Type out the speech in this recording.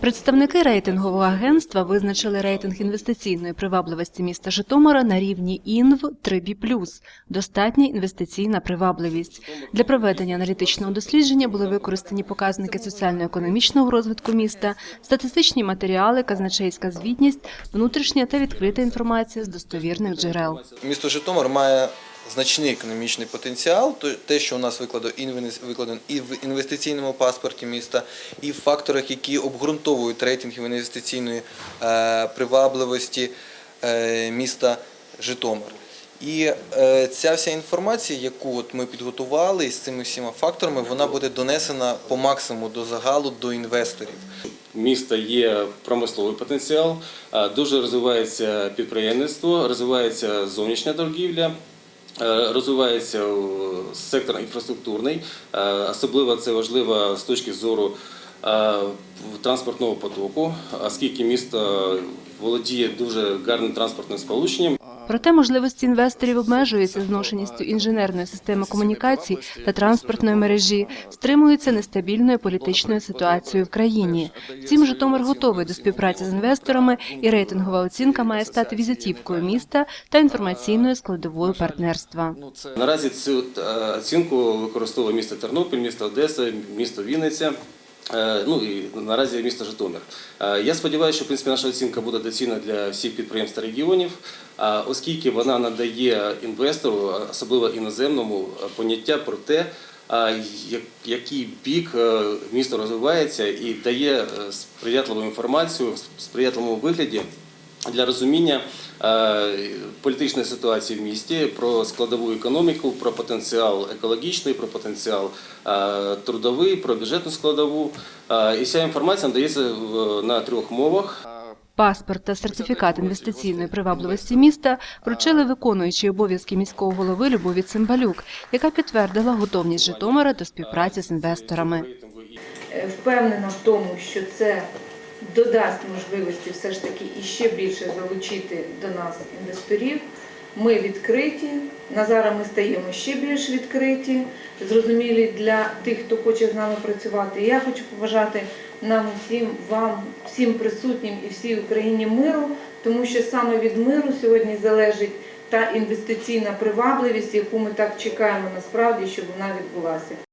Представники рейтингового агентства визначили рейтинг інвестиційної привабливості міста Житомира на рівні ІНВ 3B+, достатня інвестиційна привабливість. Для проведення аналітичного дослідження були використані показники соціально-економічного розвитку міста, статистичні матеріали, казначейська звітність, внутрішня та відкрита інформація з достовірних джерел. Місто Житомир має значний економічний потенціал. Те, що у нас викладено і в інвестиційному паспорті міста, і в факторах, які обґрунтовують рейтинг інвестиційної е, привабливості е, міста Житомир. І е, ця вся інформація, яку от ми підготували з цими всіма факторами, вона буде донесена по максимуму до загалу до інвесторів. міста є промисловий потенціал, дуже розвивається підприємництво, розвивається зовнішня торгівля. Е, Розвивається сектор інфраструктурний, е, особливо це важливо з точки зору е, транспортного потоку, оскільки місто володіє дуже гарним транспортним сполученням. Проте можливості інвесторів обмежуються зношеністю інженерної системи комунікацій та транспортної мережі, стримуються нестабільною політичною ситуацією в країні. Втім, Житомир готовий до співпраці з інвесторами, і рейтингова оцінка має стати візитівкою міста та інформаційною складовою партнерства. Наразі цю е, оцінку використовує місто Тернопіль, місто Одеса, місто Вінниця. Е, Ну і наразі місто Житомир. Е, Я сподіваюся, що в принципі наша оцінка буде доцільна для всіх підприємств регіонів, оскільки вона надає інвестору, особливо іноземному, е, поняття про те, який бік місто розвивається і дає сприятливу інформацію сприятливому вигляді для розуміння е, політичної ситуації в місті, про складову економіку, про потенціал екологічний, про потенціал е, трудовий, про бюджетну складову. Е, І ця інформація надається в- на трьох мовах. Паспорт та сертифікат інвестиційної привабливості міста вручили виконуючий обов'язки міського голови Любові Цимбалюк, яка підтвердила готовність Житомира до співпраці з інвесторами. Впевнена в тому, що це додасть можливості все ж таки іще більше залучити до нас інвесторів. Ми відкриті. На ми стаємо ще більш відкриті, зрозумілі для тих, хто хоче з нами працювати. І я хочу побажати нам усім, вам, всім присутнім і всій Україні миру, тому що саме від миру сьогодні залежить та інвестиційна привабливість, яку ми так чекаємо насправді, щоб вона відбулася.